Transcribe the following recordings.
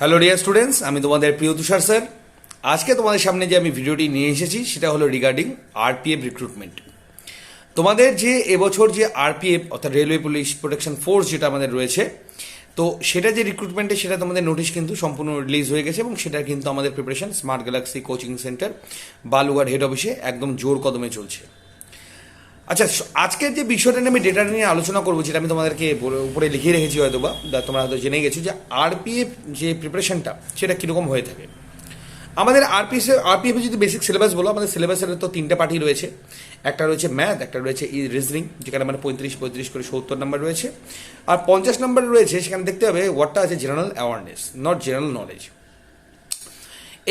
Hello dear students আমি তোমাদের প্রিয় তুষার স্যার। আজকে তোমাদের সামনে যে আমি ভিডিওটি নিয়ে এসেছি, সেটা হলো রিগার্ডিং আরপিএফ রিক্রুটমেন্ট তোমাদের যে এবছর যে আরপিএফ অর্থাৎ রেলওয়ে পুলিশ প্রোটেকশন ফোর্স যেটা আমাদের রয়েছে, তো সেটা যে রিক্রুটমেন্টে সেটা তোমাদের নোটিশ কিন্তু সম্পূর্ণ রিলিজ হয়ে গেছে এবং সেটা কিন্তু আমাদের preparation Smart Galaxy coaching centre Balurghat head অফিসে একদম জোর কদমে চলছে। আচ্ছা আজকের যে বিষয়টা নিয়ে আমি ডেটা নিয়ে আলোচনা করব, যেটা আমি তোমাদেরকে উপরে লিখে রেখেছি হয়তো বা তোমরা হয়তো জেনে গেছো যে আরপিএফ যে প্রিপারেশনটা সেটা কীরকম হয়ে থাকে। আমাদের আরপিএস আরপিএফ যদি বেসিক সিলেবাস বলো, আমাদের সিলেবাসের তো তিনটা পার্টি রয়েছে। একটা রয়েছে ম্যাথ একটা রয়েছে ই রিজনিং যেখানে মানে পঁয়ত্রিশ পঁয়ত্রিশ করে সত্তর নাম্বার রয়েছে। আর পঞ্চাশ নাম্বার রয়েছে, সেখানে দেখতে হবে ওয়ার্ডটা আছে general awareness not general knowledge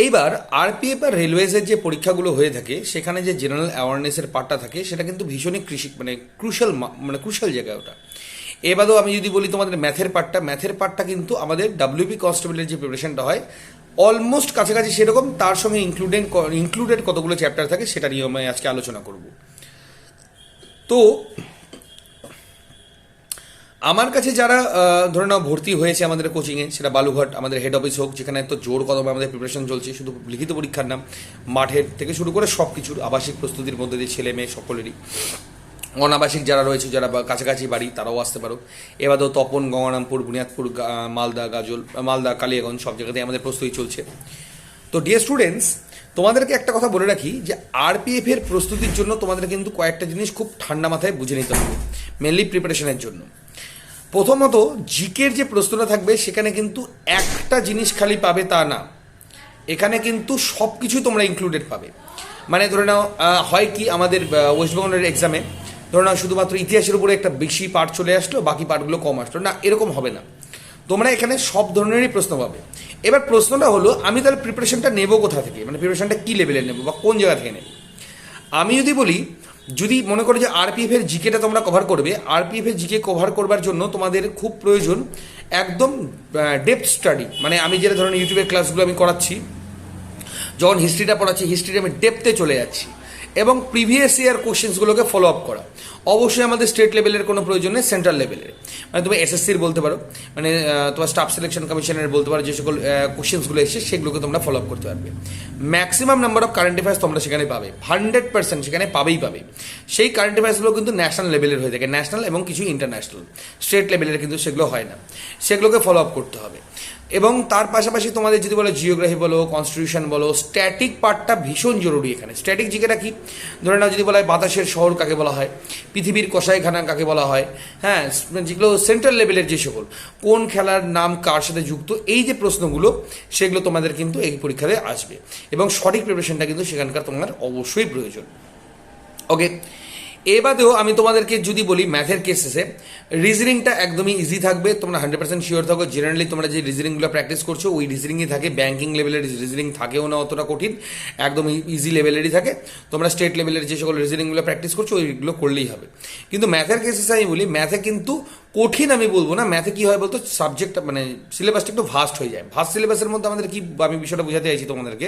এইবার আরপিএফ আর রেলওয়েজের যে পরীক্ষাগুলো হয়ে থাকে, সেখানে যে জেনারেল অ্যাওয়ারনেসের পার্টটা থাকে, সেটা কিন্তু ভীষণই কৃষি মানে ক্রুশাল মানে ক্রুশাল জায়গায় ওটা। এবারেও আমি যদি বলি তোমাদের ম্যাথের পার্টটা ম্যাথের পার্টটা কিন্তু আমাদের ডাব্লিউপি কনস্টেবলের যে প্রিপারেশনটা হয় অলমোস্ট কাছাকাছি সেরকম, তার সঙ্গে ইনক্লুডেড ইনক্লুডেড কতগুলো চ্যাপ্টার থাকে, সেটা নিয়ে আমি আজকে আলোচনা করব। তো আমার কাছে যারা ধরে নাও ভর্তি হয়েছে আমাদের কোচিংয়ে সেটা বালুঘাট আমাদের হেড অফিস হোক, যেখানে তো জোর কদমে আমাদের প্রিপারেশন চলছে, শুধু লিখিত পরীক্ষার নাম, মাঠের থেকে শুরু করে সব কিছুর আবাসিক প্রস্তুতির মধ্যে দিয়ে ছেলে মেয়ে সকলেরই। অনাবাসিক যারা রয়েছে, যারা কাছাকাছি বাড়ি, তারাও আসতে পারো। এবারেও তপন, গঙ্গারামপুর, বুনিয়াদপুর মালদা, গাজল মালদা, কালিয়াগঞ্জ, সব জায়গাতেই আমাদের প্রস্তুতি চলছে। তো ডিয়ার স্টুডেন্টস তোমাদেরকে একটা কথা বলে রাখি যে আরপিএফ এর প্রস্তুতির জন্য তোমাদের কিন্তু কয়েকটা জিনিস খুব ঠান্ডা মাথায় বুঝে নিতে হবে মেনলি প্রিপারেশনের জন্য। প্রথমত, জিকের যে প্রশ্নটা থাকবে, সেখানে কিন্তু একটা জিনিস খালি পাবে তা না। এখানে কিন্তু সব কিছুই তোমরা ইনক্লুডেড পাবে। মানে ধরে নাও হয় কি আমাদের ওয়েস্ট বেঙ্গলের এক্সামে ধরে নাও শুধুমাত্র ইতিহাসের উপরে একটা বেশি পার্ট চলে আসলো, বাকি পার্টগুলো কম আসলো। না, এরকম হবে না। তোমরা এখানে সব ধরনেরই প্রশ্ন পাবে। এবার প্রশ্নটা হলো, আমি তাহলে প্রিপারেশনটা নেব কোথা থেকে? মানে প্রিপারেশনটা কী লেভেলের নেব বা কোন জায়গা থেকে নেব? আমি যদি বলি যদি মনে করো যে আরপিএফ এর জিকেটা তোমরা কভার করবে আরপিএফ এর জিকে কভার করবার জন্য তোমাদের খুব প্রয়োজন একদম ডেপথ স্টাডি মানে আমি যেটা ধরনের ইউটিউবের ক্লাসগুলো আমি করাচ্ছি, যখন হিস্ট্রিটা পড়াচ্ছি হিস্ট্রিটা আমি ডেপথে চলে যাচ্ছি। এবং প্রিভিয়াস ইয়ার কোশ্চেন্সগুলোকে ফলো আপ করা। অবশ্যই আমাদের স্টেট লেভেলের কোনো প্রয়োজন নেই সেন্ট্রাল লেভেলের মানে তুমি এসএসসির বলতে পারো মানে তোমার স্টাফ সিলেকশন কমিশনের বলতে পারো, যে সকল কোশ্চেন্সগুলো এসেছে, সেগুলোকে তোমরা ফলো আপ করতে পারবে। Maximum number of current affairs তোমরা সেখানে পাবে হান্ড্রেড পার্সেন্ট সেখানে পাবেই পাবে। সেই কারেন্ট অ্যাফেয়ার্সগুলো কিন্তু ন্যাশনাল লেভেলের হয়ে থাকে ন্যাশনাল এবং কিছু ইন্টারন্যাশনাল স্টেট লেভেলের কিন্তু সেগুলো হয় না। সেগুলোকে ফলো আপ করতে হবে। এবং তার পাশাপাশি তোমাদের যদি বলো জিওগ্রাফি বলো কনস্টিটিউশন বলো স্ট্যাটিক পার্টটা ভীষণ জরুরি এখানে। স্ট্যাটিক জিকেটা কি? ধরে নাও যদি বলা হয় বাতাসের শহর কাকে বলা হয়, পৃথিবীর কষাইখানা কাকে বলা হয় হ্যাঁ যেগুলো সেন্ট্রাল লেভেলের যে সকল, কোন খেলার নাম কার সাথে যুক্ত, এই যে প্রশ্নগুলো, সেগুলো তোমাদের কিন্তু এই পরীক্ষাতে আসবে। এবং সঠিক প্রিপারেশনটা কিন্তু সেখানকার তোমার অবশ্যই প্রয়োজন। ওকে এ বাদেও আমি তোমাদেরকে যদি বলি ম্যাথের কেসেসে রিজনিংটা একদমই ইজি থাকবে, তোমরা হান্ড্রেড পার্সেন্ট শিওর থাকো জেনারেলি তোমরা যে রিজনিংগুলো প্র্যাকটিস করছ, ওই রিজনিংই থাকে ব্যাঙ্কিং লেভেলের রিজনিং থাকেও না অতটা কঠিন একদম ইজি লেভেলেরই থাকে, তোমরা স্টেট লেভেলের যে সকল রিজনিংগুলো প্র্যাকটিস করছ, ওইগুলো করলেই হবে। কিন্তু ম্যাথের কেসেসে আমি বলি, ম্যাথে কিন্তু কঠিন আমি বলব না ম্যাথে কি হয় বলতো সাবজেক্ট মানে সিলেবাসটা একটু ভাস্ট হয়ে যায়। ভাস্ট সিলেবাসের মধ্যে আমাদের কি আমি বিষয়টা বোঝাতে চাইছি তোমাদেরকে,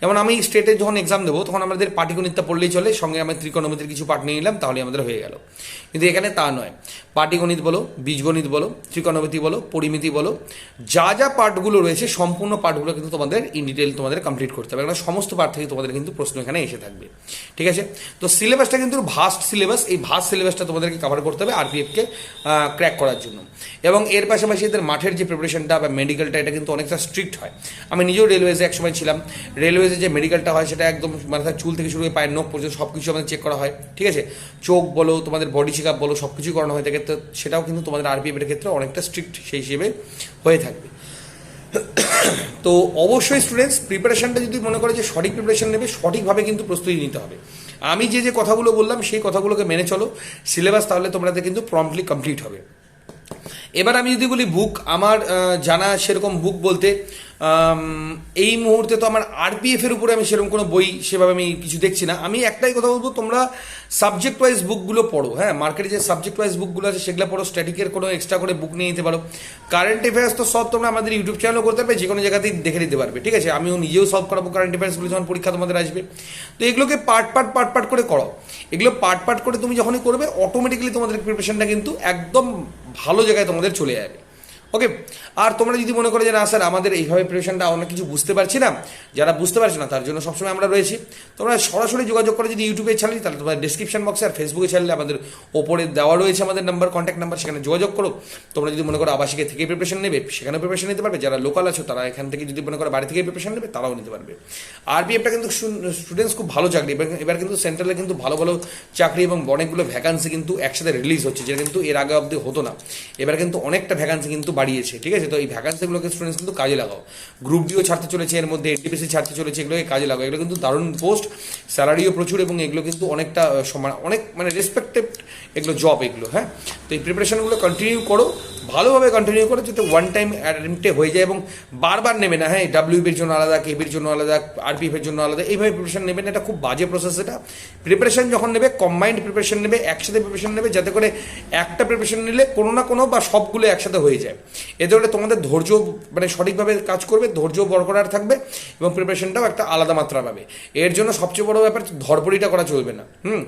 যেমন আমি স্টেটে যখন এক্সাম দেবো, তখন আমাদের পাটিগণিতটা পড়লেই চলে, সঙ্গে আমি ত্রিকোণমিতির কিছু পাঠ নিয়ে নিলাম তাহলে আমাদের হয়ে গেল। কিন্তু এখানে তা নয়। পাটিগণিত বলো, বীজগণিত বলো, ত্রিকোণমিতি বলো, পরিমিতি বলো, যা যা পাঠগুলো রয়েছে, সম্পূর্ণ পাঠগুলো কিন্তু তোমাদের ইন ডিটেল তোমাদের কমপ্লিট করতে হবে। কারণ সমস্ত পাঠ থেকে তোমাদের কিন্তু প্রশ্ন এখানে এসে থাকবে। ঠিক আছে? তো সিলেবাসটা কিন্তু ভাস্ট সিলেবাস এই ভাস্ট সিলেবাসটা তোমাদেরকে কভার করতে হবে আরপিএফকে ক্র্যাক করার জন্য। এবং এর পাশাপাশি এদের মাঠের যে প্রিপারেশনটা বা মেডিকেলটা এটা কিন্তু অনেকটা স্ট্রিক্ট হয়। আমি নিজেও রেলওয়েজে একসময় ছিলাম। রেলওয়েজে যে মেডিকেলটা হয়, সেটা একদম মাথার চুল থেকে শুরু করে পায়ের নখ পর্যন্ত সব কিছু আমাদের চেক করা হয়। ঠিক আছে? চোখ বলো, তোমাদের বডি চেক আপ বলো সব কিছুই করানো হয়ে। থাকে তো সেটাও কিন্তু তোমাদের আরপিএফ এর ক্ষেত্রে অনেকটা স্ট্রিক্ট সেই হিসেবে হয়ে থাকবে। তো অবশ্যই স্টুডেন্টস প্রিপারেশনটা যদি মনে করে যে সঠিক প্রিপারেশন নেবে, সঠিকভাবে কিন্তু প্রস্তুতি নিতে হবে। আমি যে যে কথাগুলো বললাম, সেই কথাগুলোকে মেনে চলো। সিলেবাস তাহলে তোমাদের কিন্তু প্রম্পটলি কমপ্লিট হবে। এবার আমি যদি বলি বুক আমার জানা সেরকম বুক বলতে এই মুহূর্তে তো আমার আরপিএফ এর উপরে আমি সেরকম কোনো বই সেভাবে আমি কিছু দেখছি না। আমি একটাই কথা বলব, তোমরা সাবজেক্ট ওয়াইজ বুকগুলো পড়ো হ্যাঁ? মার্কেটে যে সাবজেক্ট ওয়াইজ বুকগুলো আছে সেগুলো পড়ো স্ট্যাটিকের কোনো এক্সট্রা করে বুক নিয়ে নিতে পারো। কারেন্ট অ্যাফেয়ার্স তো সব তোমরা আমাদের ইউটিউব চ্যানেলও করতে পারবে, যে কোনো জায়গাতেই দেখে নিতে পারবে, ঠিক আছে? আমিও নিজেও সলভ করাবো কারেন্ট অ্যাফেয়ার্সগুলো যখন পরীক্ষা তোমাদের আসবে। তো এগুলোকে পার্ট পার্ট পার্ট পার্ট করে করো। এগুলো পার্ট পার্ট করে তুমি যখনই করবে অটোমেটিক্যালি তোমাদের প্রিপারেশনটা কিন্তু একদম ভালো জায়গায় তোমাদের চলে যাবে। ওকে আর তোমরা যদি মনে করো যে না স্যার, আমাদের এইভাবে প্রিপারেশনটা অনেক কিছু বুঝতে পারছি না, যারা বুঝতে পারছে না, তার জন্য সবসময় আমরা রয়েছি। তোমরা সরাসরি যোগাযোগ করে যদি ইউটিউবে ছাড়লি তাহলে তোমার ডিসক্রিপশন বক্সে আর ফেসবুকে ছাড়লে আমাদের ওপরে দেওয়া রয়েছে আমাদের নাম্বার কন্ট্যাক্ট নাম্বার সেখানে যোগাযোগ করো। তোমরা যদি মনে করো আবাসিকে থেকে প্রিপারেশন নেবে সেখানে প্রিপারেশন নিতে পারবে। যারা লোকাল আছো, তারা এখান থেকে যদি মনে করো বাড়ি থেকে প্রিপারেশন নেবে, তারাও নিতে পারবে। আর আরপিএফটা কিন্তু স্টুডেন্টস খুব ভালো চাকরি এবার কিন্তু সেন্ট্রালে কিন্তু ভালো ভালো চাকরি এবং অনেকগুলো ভ্যাকান্সি কিন্তু একসাথে রিলিজ হচ্ছে, যেটা কিন্তু এর আগে অবধি হতো না। এবার কিন্তু অনেকটা ভ্যাকান্সি কিন্তু বাড়িয়েছে, ঠিক আছে? তো এই ভ্যাকান্সিগুলোকে স্টুডেন্টস কিন্তু কাজে লাগাও। গ্রুপ ডিও ছাড়তে চলেছে, এর মধ্যে এনটিপিসি ছাড়তে চলেছে, এগুলোকে কাজে লাগাও। এগুলো কিন্তু দারুণ পোস্ট স্যালারিও প্রচুর এবং এগুলো কিন্তু অনেকটা সমান অনেক মানে রেসপেক্টেড এগুলো জব এগুলো হ্যাঁ? তো এই প্রিপারেশনগুলো কন্টিনিউ করো, ভালোভাবে কন্টিনিউ করো, যাতে ওয়ান টাইম অ্যাটেম্পটে হয়ে যায় এবং বারবার নেবে না হ্যাঁ? ডাব্লিউবির জন্য আলাদা কেবির জন্য আলাদা আরপিএফ এর জন্য আলাদা, এইভাবে প্রিপারেশন নেবেন এটা খুব বাজে প্রসেস এটা। প্রিপারেশন যখন নেবে কম্বাইন্ড প্রিপারেশন নেবে, একসাথে প্রিপারেশন নেবে, যাতে করে একটা প্রিপারেশন নিলে কোনো না কোনো বা সবগুলো একসাথে হয়ে যায়। এতে হলে তোমাদের ধৈর্য মানে সঠিকভাবে কাজ করবে, ধৈর্য বরকরার থাকবে এবং প্রিপারেশনটাও একটা আলাদা মাত্রা পাবে। এর জন্য সবচেয়ে বড় ব্যাপার ধরপড়িটা করা চলবে না। হুম?